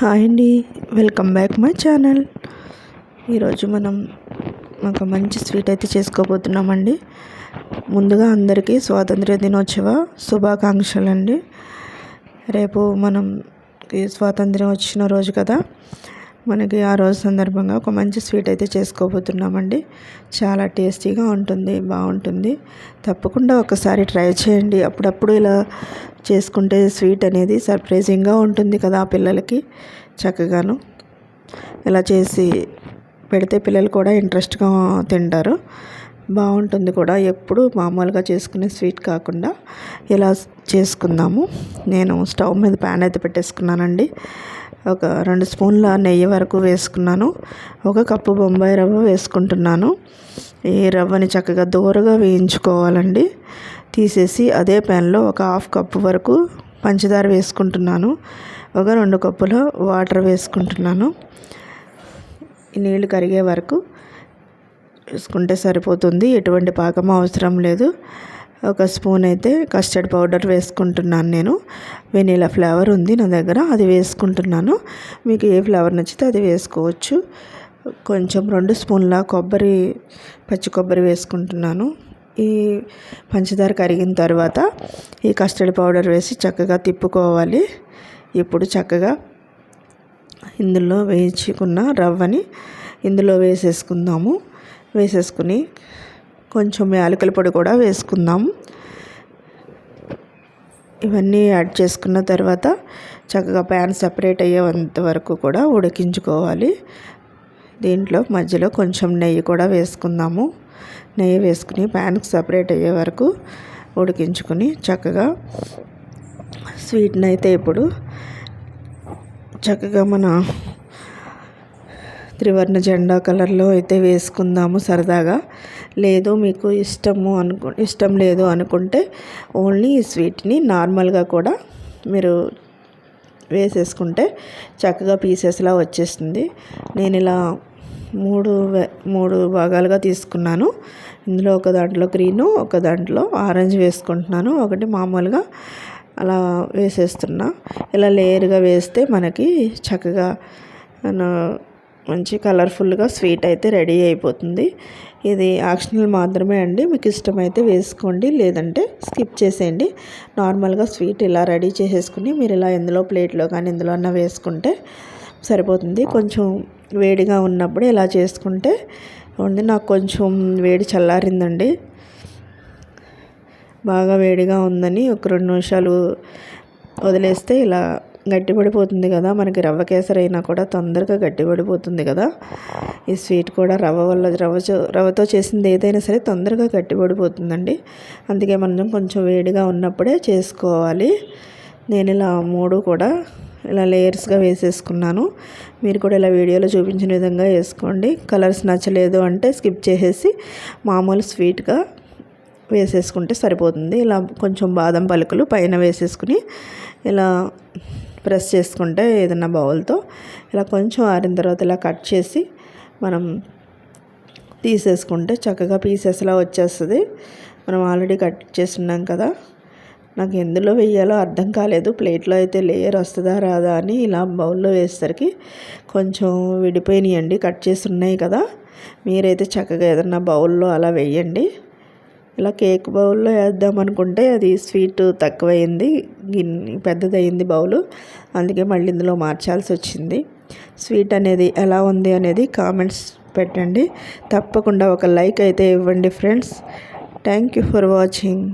Hi అండి welcome back my channel. ఈరోజు మనం ఒక మంచి స్వీట్ అయితే చేసుకోబోతున్నామండి. ముందుగా అందరికీ స్వాతంత్ర దినోత్సవ శుభాకాంక్షలు అండి రేపు మనం స్వాతంత్రం వచ్చిన రోజు కదా. మనకి ఆ రోజు సందర్భంగా ఒక మంచి స్వీట్ అయితే చేసుకోబోతున్నామండి. చాలా టేస్టీగా ఉంటుంది బాగుంటుంది. తప్పకుండా ఒకసారి ట్రై చేయండి. అప్పుడప్పుడు ఇలా చేసుకుంటే స్వీట్ అనేది సర్ప్రైజింగ్గా ఉంటుంది కదా ఆ పిల్లలకి చక్కగాను. ఇలా చేసి పెడితే పిల్లలు కూడా ఇంట్రెస్ట్గా తింటారు. బాగుంటుంది కూడా. ఎప్పుడు మామూలుగా చేసుకునే స్వీట్ కాకుండా ఇలా చేసుకుందాము. నేను స్టవ్ మీద ప్యాన్ అయితే పెట్టేసుకున్నానండి. ఒక రెండు స్పూన్ల నెయ్యి వరకు వేసుకున్నాను. ఒక కప్పు బొంబాయి రవ్వ వేసుకుంటున్నాను. ఈ రవ్వని చక్కగా దూరగా వేయించుకోవాలండి. తీసేసి అదే ప్యాన్లో ఒక హాఫ్ కప్పు వరకు పంచదార వేసుకుంటున్నాను. ఒక రెండు కప్పుల వాటర్ వేసుకుంటున్నాను. నీళ్ళు కరిగే వరకు వేసుకుంటే సరిపోతుంది. ఎటువంటి పాకం అవసరం లేదు. ఒక స్పూన్ అయితే కస్టర్డ్ పౌడర్ వేసుకుంటున్నాను నేను. వెనీలా ఫ్లేవర్ ఉంది నా దగ్గర అది వేసుకుంటున్నాను. మీకు ఏ ఫ్లేవర్ నచ్చితే అది వేసుకోవచ్చు. కొంచెం రెండు స్పూన్ల కొబ్బరి పచ్చి కొబ్బరి వేసుకుంటున్నాను. ఈ పంచదార కరిగిన తర్వాత ఈ కస్టర్డ్ పౌడర్ వేసి చక్కగా తిప్పుకోవాలి. ఇప్పుడు చక్కగా ఇందులో వేయించుకున్న రవ్వని ఇందులో వేసేసుకుందాము. వేసేసుకుని కొంచెం యాలకుల పొడి కూడా వేసుకుందాం. ఇవన్నీ యాడ్ చేసుకున్న తర్వాత చక్కగా ప్యాన్ సపరేట్ అయ్యేంత వరకు కూడా ఉడికించుకోవాలి. దీంట్లో మధ్యలో కొంచెం నెయ్యి కూడా వేసుకుందాము. నెయ్యి వేసుకుని ప్యాన్కి సపరేట్ అయ్యే వరకు ఉడికించుకుని చక్కగా స్వీట్ని అయితే ఇప్పుడు చక్కగా మన త్రివర్ణ జెండా కలర్లో అయితే వేసుకుందాము సరదాగా. లేదు మీకు ఇష్టము అనుకు ఇష్టం లేదు అనుకుంటే ఓన్లీ ఈ స్వీట్ని నార్మల్గా కూడా మీరు వేసేసుకుంటే చక్కగా పీసెస్లా వచ్చేస్తుంది. నేను ఇలా మూడు మూడు భాగాలుగా తీసుకున్నాను. ఇందులో ఒక దాంట్లో గ్రీను ఒక దాంట్లో ఆరెంజ్ వేసుకుంటున్నాను. ఒకటి మామూలుగా అలా వేసేస్తున్నా. ఇలా లేయర్గా వేస్తే మనకి చక్కగా మంచి కలర్ఫుల్గా స్వీట్ అయితే రెడీ అయిపోతుంది. ఇది ఆప్షనల్ మాత్రమే అండి. మీకు ఇష్టమైతే వేసుకోండి లేదంటే స్కిప్ చేసేయండి. నార్మల్గా స్వీట్ ఇలా రెడీ చేసేసుకుని మీరు ఇలా ఎందులో ప్లేట్లో కానీ ఎందులో అన్న వేసుకుంటే సరిపోతుంది. కొంచెం వేడిగా ఉన్నప్పుడు ఇలా చేసుకుంటే ఉంది. నాకు కొంచెం వేడి చల్లారిందండి. బాగా వేడిగా ఉందని ఒక రెండు నిమిషాలు వదిలేస్తే ఇలా గట్టిపడిపోతుంది కదా. మనకి రవ్వ కేసరి అయినా కూడా తొందరగా గట్టిపడిపోతుంది కదా. ఈ స్వీట్ కూడా రవ్వ వల్ల రవ్వ రవ్వతో చేసింది ఏదైనా సరే తొందరగా గట్టిపడిపోతుందండి. అందుకే మనం కొంచెం వేడిగా ఉన్నప్పుడే చేసుకోవాలి. నేను ఇలా మూడు కూడా ఇలా లేయర్స్గా వేసేసుకున్నాను. మీరు కూడా ఇలా వీడియోలో చూపించిన విధంగా వేసుకోండి. కలర్స్ నచ్చలేదు అంటే స్కిప్ చేసేసి మామూలు స్వీట్గా వేసేసుకుంటే సరిపోతుంది. ఇలా కొంచెం బాదం పలుకులు పైన వేసేసుకుని ఇలా ప్రెస్ చేసుకుంటే ఏదైనా బౌల్తో ఇలా కొంచెం ఆరిన తర్వాత ఇలా కట్ చేసి మనం తీసేసుకుంటే చక్కగా పీసెస్లా వచ్చేస్తుంది. మనం ఆల్రెడీ కట్ చేస్తున్నాం కదా. నాకు ఎందులో వేయాలో అర్థం కాలేదు. ప్లేట్లో అయితే లేయర్ వస్తుందా రాదా అని ఇలా బౌల్లో వేసేసరికి కొంచెం విడిపోయినాయండి. కట్ చేసి ఉన్నాయి కదా. మీరైతే చక్కగా ఏదన్నా బౌల్లో అలా వేయండి. ఇలా కేక్ బౌల్లో వేద్దాం అనుకుంటే అది స్వీట్ తక్కువైంది గిన్నె పెద్దదయింది బౌలు. అందుకే మళ్ళీ ఇందులో మార్చాల్సి వచ్చింది. స్వీట్ అనేది ఎలా ఉంది అనేది కామెంట్స్ పెట్టండి. తప్పకుండా ఒక లైక్ అయితే ఇవ్వండి friends. Thank you for watching.